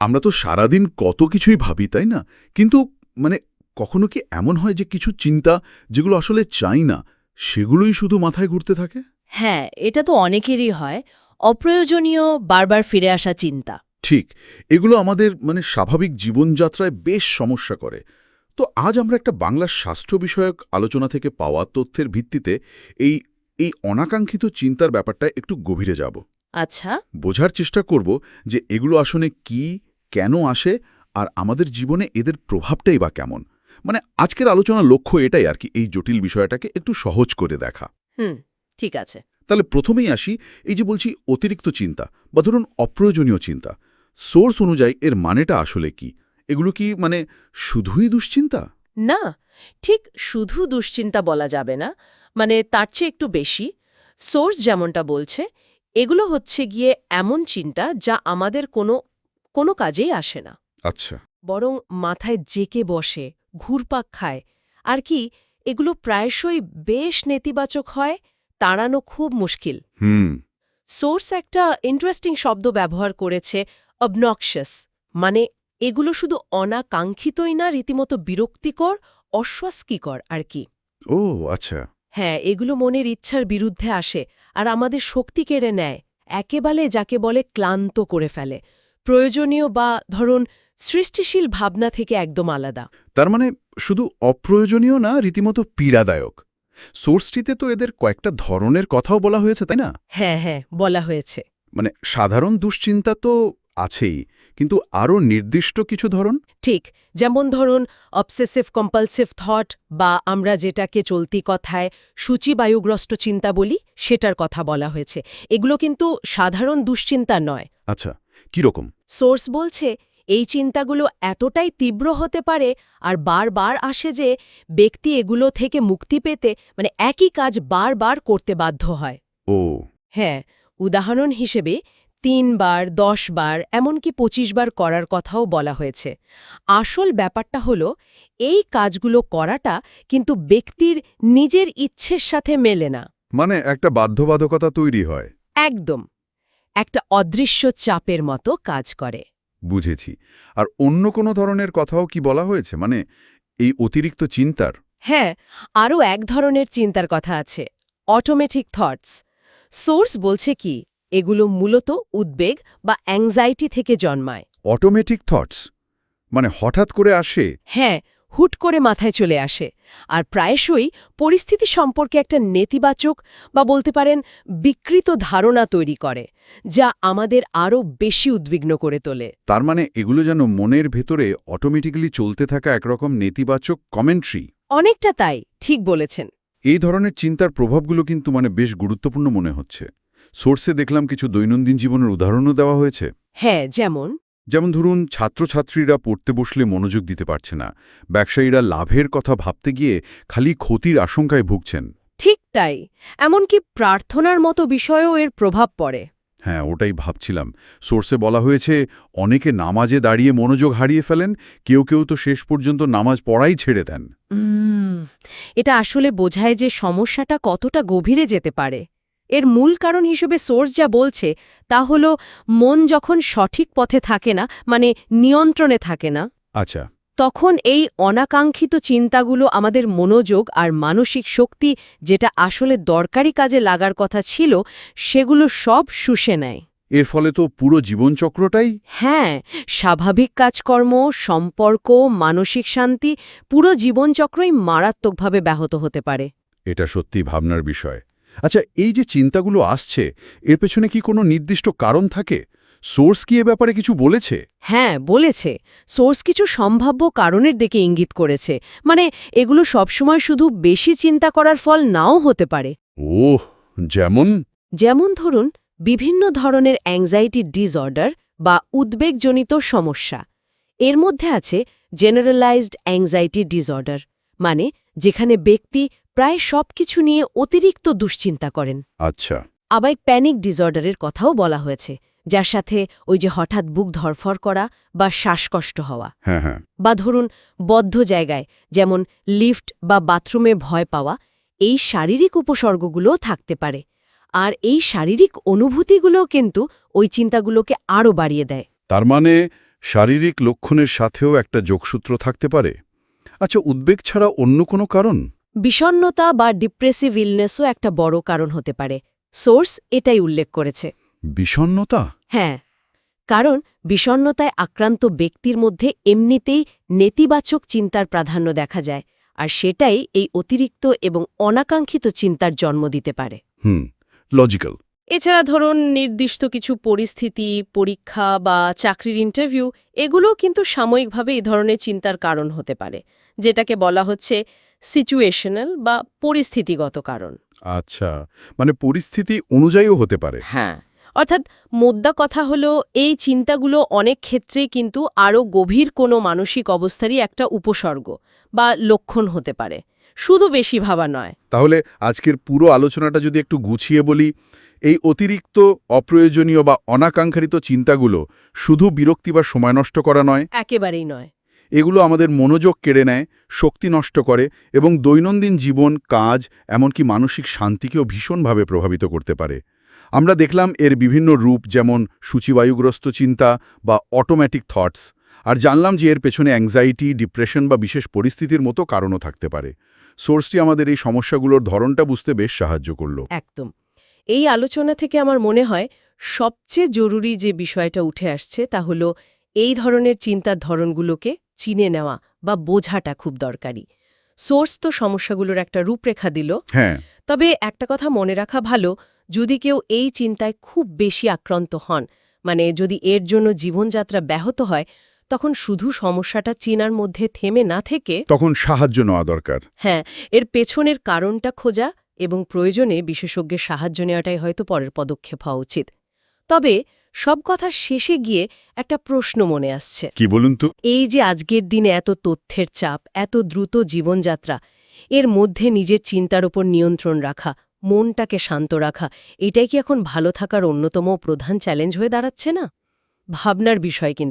আমরা তো সারাদিন কত কিছুই ভাবি তাই না? কিন্তু মানে কখনো কি এমন হয় যে কিছু চিন্তা যেগুলো আসলে চাই না সেগুলোই শুধু মাথায় ঘুরতে থাকে? হ্যাঁ এটা তো অনেকেরই হয়। অপ্রয়োজনীয় বারবার ফিরে আসা চিন্তা। ঠিক এগুলো আমাদের মানে স্বাভাবিক জীবনযাত্রায় বেশ সমস্যা করে। তো আজ আমরা একটা বাংলার স্বাস্থ্য বিষয়ক আলোচনা থেকে পাওয়া তথ্যের ভিত্তিতে এই এই অনাকাঙ্ক্ষিত চিন্তার ব্যাপারটা একটু গভীরে যাব। আচ্ছা। বোঝার চেষ্টা করব যে এগুলো আসলে কি কেন আসে আর আমাদের জীবনে এদের প্রভাবটাই বা কেমন? মানে আজকের আলোচনার লক্ষ্য এটাই আর কি এই জটিল বিষয়টাকে একটু সহজ করে দেখা। হুম ঠিক আছে। তাহলে প্রথমেই আসি এই যে বলছি অতিরিক্ত চিন্তা বা ধরুন অপ্রয়োজনীয় চিন্তা। সোর্স অনুযায়ী এর মানেটা আসলে কি? এগুলো কি মানে শুধুই দুশ্চিন্তা? না ঠিক শুধু দুশ্চিন্তা বলা যাবে না মানে তার চেয়ে একটু বেশি। সোর্স যেমনটা বলছে এগুলো হচ্ছে গিয়ে এমন চিন্তা যা আমাদের কোনো কোনো কাজেই আসে না। আচ্ছা। বরং মাথায় জেকে বসে ঘুরপাক খায়। আর কি এগুলো প্রায়শই বেশ নেতিবাচক হয় তাড়ানো খুব মুশকিল। হুম। সোর্স একটা ইন্টারেস্টিং শব্দ ব্যবহার করেছে অবনক্সাস মানে এগুলো শুধু অনাকাঙ্ক্ষিতই না রীতিমতো বিরক্তিকর অস্বস্তিকর আর কি। ও আচ্ছা। হ্যাঁ এগুলো মনের ইচ্ছার বিরুদ্ধে আসে আর আমাদের শক্তি কেড়ে নেয়। একেবারে যাকে বলে ক্লান্ত করে ফেলে। প্রয়োজনীয় বা ধরুন সৃষ্টিশীল ভাবনা থেকে একদম আলাদা। তার মানে শুধু অপ্রয়োজনীয় না রীতিমতো পীড়াদায়ক। সোর্সটিতে তো এদের কয়েকটা ধরনের কথাও বলা হয়েছে তাই না? হ্যাঁ হ্যাঁ বলা হয়েছে। মানে সাধারণ দুশ্চিন্তা তো আছেই কিন্তু আরও নির্দিষ্ট কিছু ধরন? ঠিক যেমন ধরুন অবসেসিভ কম্পালসিভ থট বা আমরা যেটাকে চলতি কথায় সূচিবায়ুগ্রস্ত চিন্তা বলি সেটার কথা বলা হয়েছে। এগুলো কিন্তু সাধারণ দুশ্চিন্তা নয়। আচ্ছা। কীরকম? সোর্স বলছে এই চিন্তাগুলো এতটাই তীব্র হতে পারে আর বারবার আসে যে ব্যক্তি এগুলো থেকে মুক্তি পেতে মানে একই কাজ বারবার করতে বাধ্য হয়। ও। হ্যাঁ উদাহরণ হিসেবে তিনবার দশ বার এমনকি পঁচিশ বার করার কথাও বলা হয়েছে। আসল ব্যাপারটা হলো এই কাজগুলো করাটা কিন্তু ব্যক্তির নিজের ইচ্ছের সাথে মেলে না। মানে একটা বাধ্যবাধকতা তৈরি হয়। একদম। একটা অদৃশ্য চাপের মতো কাজ করে। বুঝেছি। আর অন্য কোনো ধরনের কথাও কি বলা হয়েছে? মানে এই অতিরিক্ত চিন্তার? হ্যাঁ আরও এক ধরনের চিন্তার কথা আছে। অটোমেটিক থটস সোর্স বলছে কি এগুলো মূলত উদ্বেগ বা অ্যাংজাইটি থেকে জন্মায়। অটোমেটিক থটস মানে হঠাৎ করে আসে? হ্যাঁ হুট করে মাথায় চলে আসে আর প্রায়শই পরিস্থিতি সম্পর্কে একটা নেতিবাচক বা বলতে পারেন বিকৃত ধারণা তৈরি করে যা আমাদের আরও বেশি উদ্বিগ্ন করে তোলে। তার মানে এগুলো যেন মনের ভেতরে অটোমেটিক্যালি চলতে থাকা একরকম নেতিবাচক কমেন্ট্রি অনেকটা তাই ঠিক বলেছেন। এই ধরনের চিন্তার প্রভাবগুলো কিন্তু মানে বেশ গুরুত্বপূর্ণ মনে হচ্ছে। সোর্সে দেখলাম কিছু দৈনন্দিন জীবনের উদাহরণও দেওয়া হয়েছে। হ্যাঁ যেমন যেমন ধরুন ছাত্রছাত্রীরা পড়তে বসলে মনোযোগ দিতে পারছে না। ব্যবসায়ীরা লাভের কথা ভাবতে গিয়ে খালি ক্ষতির আশঙ্কায় ভুগছেন। ঠিক তাই এমনকি প্রার্থনার মতো বিষয়েও এর প্রভাব পড়ে। হ্যাঁ ওটাই ভাবছিলাম। সোর্সে বলা হয়েছে অনেকে নামাজে দাঁড়িয়ে মনোযোগ হারিয়ে ফেলেন কেউ কেউ তো শেষ পর্যন্ত নামাজ পড়াই ছেড়ে দেন। এটা আসলে বোঝায় যে সমস্যাটা কতটা গভীরে যেতে পারে। এর মূল কারণ হিসেবে সোর্স যা বলছে তা হল মন যখন সঠিক পথে থাকে না মানে নিয়ন্ত্রণে থাকে না আচ্ছা। তখন এই অনাকাঙ্ক্ষিত চিন্তাগুলো আমাদের মনোযোগ আর মানসিক শক্তি যেটা আসলে দরকারি কাজে লাগার কথা ছিল সেগুলো সব শুষে নেয়। এর ফলে তো পুরো জীবনচক্রটাই হ্যাঁ স্বাভাবিক কাজকর্ম সম্পর্ক মানসিক শান্তি পুরো জীবনচক্রই মারাত্মকভাবে ব্যাহত হতে পারে। এটা সত্যি ভাবনার বিষয়। আচ্ছা এই যে চিন্তাগুলো আসছে এর পেছনে কি কোনো নির্দিষ্ট কারণ থাকে? সোর্স কি এ ব্যাপারে কিছু বলেছে? হ্যাঁ বলেছে। সোর্স কিছু সম্ভাব্য কারণের দিকে ইঙ্গিত করেছে। মানে এগুলো সবসময় শুধু বেশি চিন্তা করার ফল নাও হতে পারে। ওহ যেমন? যেমন ধরুন বিভিন্ন ধরনের অ্যাংজাইটি ডিসঅর্ডার বা উদ্বেগজনিত সমস্যা। এর মধ্যে আছে জেনারেলাইজড অ্যাংজাইটি ডিসঅর্ডার মানে যেখানে ব্যক্তি প্রায় সবকিছু নিয়ে অতিরিক্ত দুশ্চিন্তা করেন। আচ্ছা। আবার প্যানিক ডিসঅর্ডারের কথাও বলা হয়েছে যার সাথে ওই যে হঠাৎ বুক ধরফর করা বা শ্বাসকষ্ট হওয়া। হ্যাঁ হ্যাঁ। বা ধরুন বদ্ধ জায়গায় যেমন লিফট বা বাথরুমে ভয় পাওয়া এই শারীরিক উপসর্গগুলোও থাকতে পারে। আর এই শারীরিক অনুভূতিগুলোও কিন্তু ওই চিন্তাগুলোকে আরও বাড়িয়ে দেয়। তার মানে শারীরিক লক্ষণের সাথেও একটা যোগসূত্র থাকতে পারে? আচ্ছা উদ্বেগ ছাড়া অন্য কোনো কারণ? বিষণ্নতা বা ডিপ্রেসিভ ইলনেসও একটা বড় কারণ হতে পারে। সোর্স এটাই উল্লেখ করেছে। বিষণ্নতা হ্যাঁ। কারণ বিষণ্নতায় আক্রান্ত ব্যক্তির মধ্যে এমনিতেই নেতিবাচক চিন্তার প্রাধান্য দেখা যায় আর সেটাই এই অতিরিক্ত এবং অনাকাঙ্ক্ষিত চিন্তার জন্ম দিতে পারে। হুম লজিক্যাল এছাড়া ধরুন নির্দিষ্ট কিছু পরিস্থিতি পরীক্ষা বা চাকরির ইন্টারভিউ এগুলোও কিন্তু সাময়িকভাবে এই ধরনের চিন্তার কারণ হতে পারে যেটাকে বলা হচ্ছে সিচুয়েশনাল বা পরিস্থিতিগত কারণ। আচ্ছা মানে পরিস্থিতি অনুযায়ীও হতে পারে। হ্যাঁ অর্থাৎ মোদ্দা কথা হলো এই চিন্তাগুলো অনেক ক্ষেত্রেই কিন্তু আরও গভীর কোনো মানসিক অবস্থারই একটা উপসর্গ বা লক্ষণ হতে পারে। শুধু বেশি ভাবা নয়। তাহলে আজকের পুরো আলোচনাটা যদি একটু গুছিয়ে বলি এই অতিরিক্ত অপ্রয়োজনীয় বা অনাকাঙ্ক্ষিত চিন্তাগুলো শুধু বিরক্তি বা সময় নষ্ট করা নয়? একেবারেই নয়। এগুলো আমাদের মনোযোগ কেড়ে নেয়, শক্তি নষ্ট করে এবং দৈনন্দিন জীবন, কাজ, এমনকি মানসিক শান্তিকেও ভীষণভাবে প্রভাবিত করতে পারে। আমরা দেখলাম এর বিভিন্ন রূপ যেমন সূচিবায়ুগ্রস্ত চিন্তা বা অটোমেটিক থটস আর জানলাম যে এর পেছনে অ্যাংজাইটি ডিপ্রেশন বা বিশেষ পরিস্থিতির মতো কারণও থাকতে পারে। সোর্সটি আমাদের এই সমস্যাগুলোর ধরনটা বুঝতে বেশ সাহায্য করল। একদম। এই আলোচনা থেকে আমার মনে হয় সবচেয়ে জরুরি যে বিষয়টা উঠে আসছে তা হলো এই ধরনের চিন্তার ধরনগুলোকে চিনে নেওয়া বা বোঝাটা খুব দরকারি। সোর্স তো সমস্যাগুলোর একটা রূপরেখা দিল। হ্যাঁ। তবে একটা কথা মনে রাখা ভালো যদি কেউ এই চিন্তায় খুব বেশি আক্রান্ত হন মানে যদি এর জন্য জীবনযাত্রা ব্যাহত হয় তখন শুধু সমস্যাটা চিনার মধ্যে থেমে না থেকে তখন সাহায্য নেওয়া দরকার। হ্যাঁ এর পেছনের কারণটা খোঁজা এবং প্রয়োজনে বিশেষজ্ঞের সাহায্য নেওয়াটাই হয়তো পরের পদক্ষেপ হওয়া উচিত। তবে সব কথার শেষে গিয়ে একটা প্রশ্ন মনে আসছে। কি বলুন তো? এই যে আজকের দিনে এত তথ্যের চাপ এত দ্রুত জীবনযাত্রা এর মধ্যে নিজের চিন্তার ওপর নিয়ন্ত্রণ রাখা মনটাকে শান্ত রাখা এটাই কি এখন ভালো থাকার অন্যতম প্রধান চ্যালেঞ্জ হয়ে দাঁড়াচ্ছে না? ভাবনার বিষয় কিন্তু।